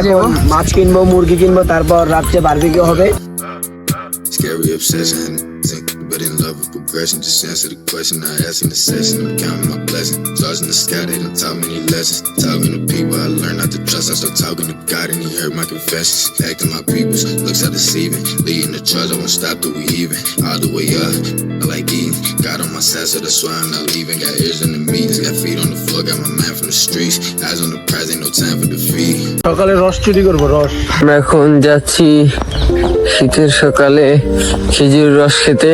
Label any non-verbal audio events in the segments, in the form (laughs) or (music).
এখন মাছ কিনবো মুরগি কিনবো তারপর রাত্রে বারবিকিউ হবে। Scary obsession, think, but in love with progression. Just answer the question I ask in the session. I'm counting my blessings. Stars in the sky, they done taught many lessons. Talking to people, I learned not to trust. I start talking to God, and He heard my confessions. Acting my peoples, looks are deceiving. Leading the charge, I won't stop till we even. All the way up, I like eating. God on my side, so that's why I'm not leaving. Got ears in the meetings, got feet on the floor, got my man from the streets. Eyes on the prize, ain't no time for defeat. সকালে রস চুরি করবো রস আমরা এখন যাচ্ছি শীতের সকালে খেজুর রস খেতে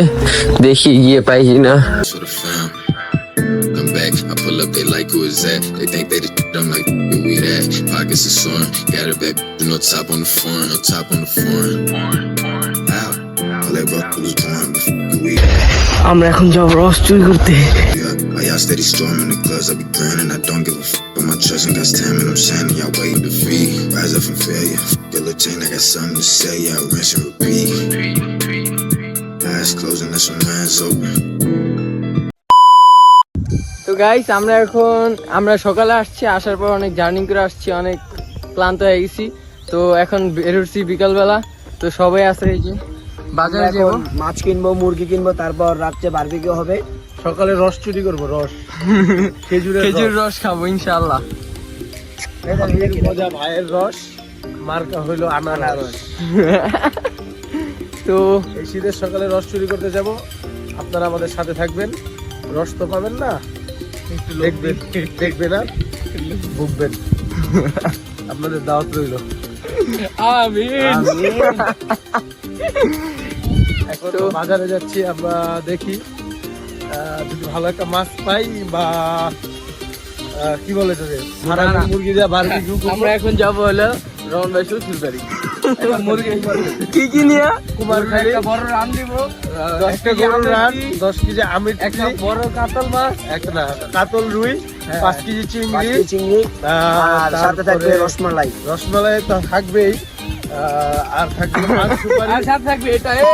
দেখি গিয়ে পাই কিনা। আমরা এখন যাব রস চুরি করতে Why y'all steady storming the clubs? I be grinding, I don't give a fuck. But my trust and got stamina, I'm shining, y'all waiting to feed. Rise up from failure. Fuck your little chain, I got something to say, y'all rinse and repeat. Eyes closing, that's when eyes open. তো guys আমরা এখন আমরা সকালে আসছি আসার পর অনেক journey করে আসছি অনেক ক্লান্ত হয়ে গেছি তো এখন বেরোচ্ছি বিকালবেলা তো সবাই আছে এই যে বাজারে যাব মাছ কিনবো মুরগি কিনবো তারপর রাত্রে বারবিকিউ হবে সকালে রস চুরি করব রস। (laughs) খেজুরের খেজুর রস। খাব ইনশাল্লাহ মজা ভাইয়ের রস মার্কা হইল আনার রস। (laughs) তো এই শীতের সকালে রস চুরি করতে যাব। আপনারা আমাদের সাথে থাকবেন। রস তো পাবেন না। দেখবেন দেখবেন আর ভুগবেন। (laughs) আপনাদের দাওয়াত রইল। আমিন। এখন বাজারে যাচ্ছি আমরা দেখি। যদি ভালো একটা মাছ পাই বা কি বলে তোদের। মুরগি দিয়ে বারবিকিউ (laughs) আমরা এখন যাব হলো রমন ভাই শ্বশুর বাড়ি মুরগি কি কি নিয়ে? কুমারখালী একটা বড় রান দিব কেজি গরুর রান কি? দশ কেজি আমের একটা বড় কাতল মাছ। একটা না কাতল রুই হ্যাঁ। পাঁচ কেজি চিংড়ি। চিংড়ি আর সাথে থাকবে রসমালাই। রসমালাই তো থাকবেই। আর থাকবে পান সুপারি। আর সাথে থাকবে এটা এই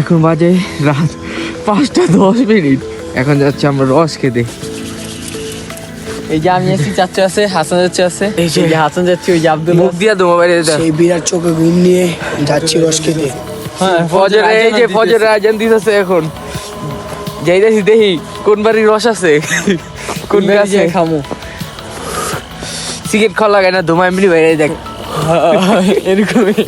এখন বাজে রাত পাঁচটা দশ মিনিট। এখন যাচ্ছে আমরা রস খেতে। এই যে আমি আছি চাচ্চু আছে হাসান যাচ্ছে আছে। এই যে হাসান যাচ্ছে ওই যে আব্দুল মুখ দিয়া তো মোবাইলে সেই বিরাট চোখে ঘুম নিয়ে যাচ্ছি রস খেতে। হ্যাঁ ফজরে এই যে ফজরে আজান দিতেছে এখন। যাইতেছি দেখি কোন বাড়ির রস আছে। কোন গাছে? খামু। সিগারেট খাওয়া লাগে না ধুমা এমনি বাইরে দেখ এরকমই।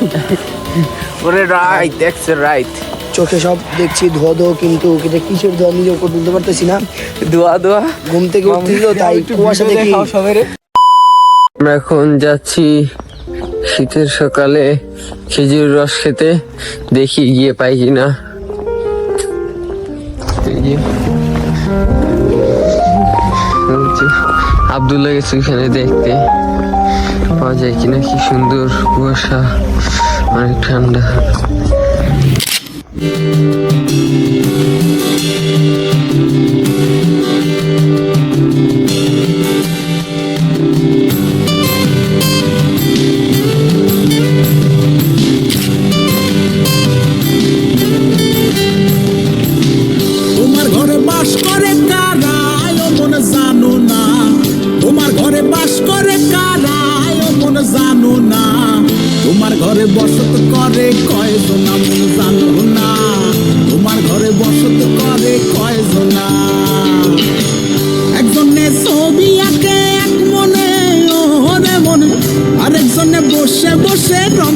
(laughs) ওরে রাইট দেখছে রাইট চোখে সব দেখছি ধোয়া ধোয়া কিন্তু এটা কিসের ধোয়া নিজেও বুঝতে পারতেছি না। দোয়া দোয়া ঘুম থেকে উঠছিল তাই কুয়াশা দেখি। আমরা এখন যাচ্ছি শীতের সকালে খেজুর রস খেতে দেখি গিয়ে পাই কিনা। আবদুল্লাহ গেছে ওখানে দেখতে। পাওয়া যায় কিনা কি সুন্দর কুয়াশা অনেক ঠান্ডা। ঘরে বসত করে, কয়জন আমি জানো না। তোমার ঘরে বসত করে, কয়জন। একজনে ছবি আঁকে এক মনে, ওরে মনে। আরেকজনে বসে বসে রং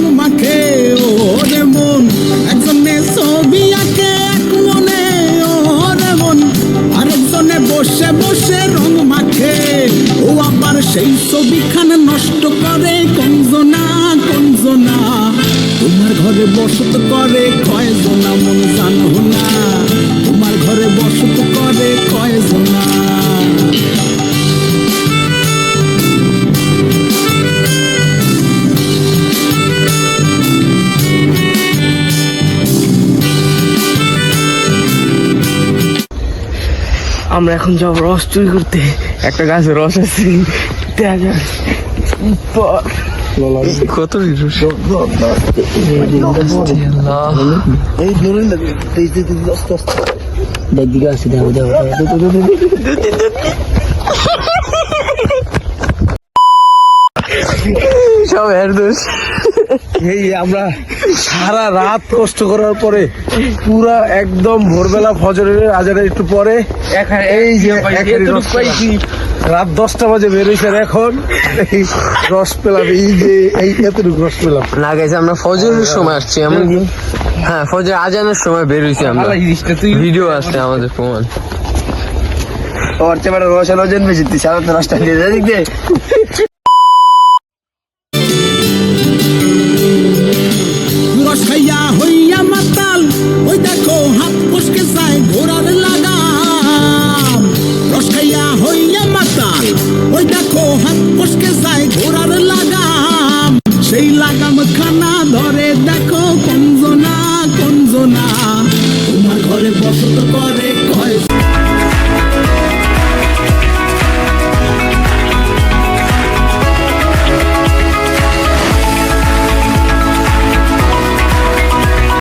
আমরা এখন যাব রস চুরি করতে। একটা গাছে রস আছে। দেখা যাক। কত। সব এর দোষ। এই আমরা সারা রাত কষ্ট করার পরে পুরা একদম ভোরবেলা ফজরের আজানের একটু পরে এই যে রাত দশটা বাজে বেরোইছে আর এখন এই রস পেলাম এই যে এই এতটুকু রস পেলাম। না গেছে আমরা ফজরের সময় আসছি এমন হ্যাঁ ফজর আজানের সময় বের হয়েছি আমরা। ভিডিও আছে আমাদের প্রমাণ। ওর চেয়ে রস হলো জন্মে যেতে সারা তো রসটা দিয়ে দেয় দেখ ধরে দেখো কঞ্জনা কঞ্জনা তোমার ঘরে বসত করে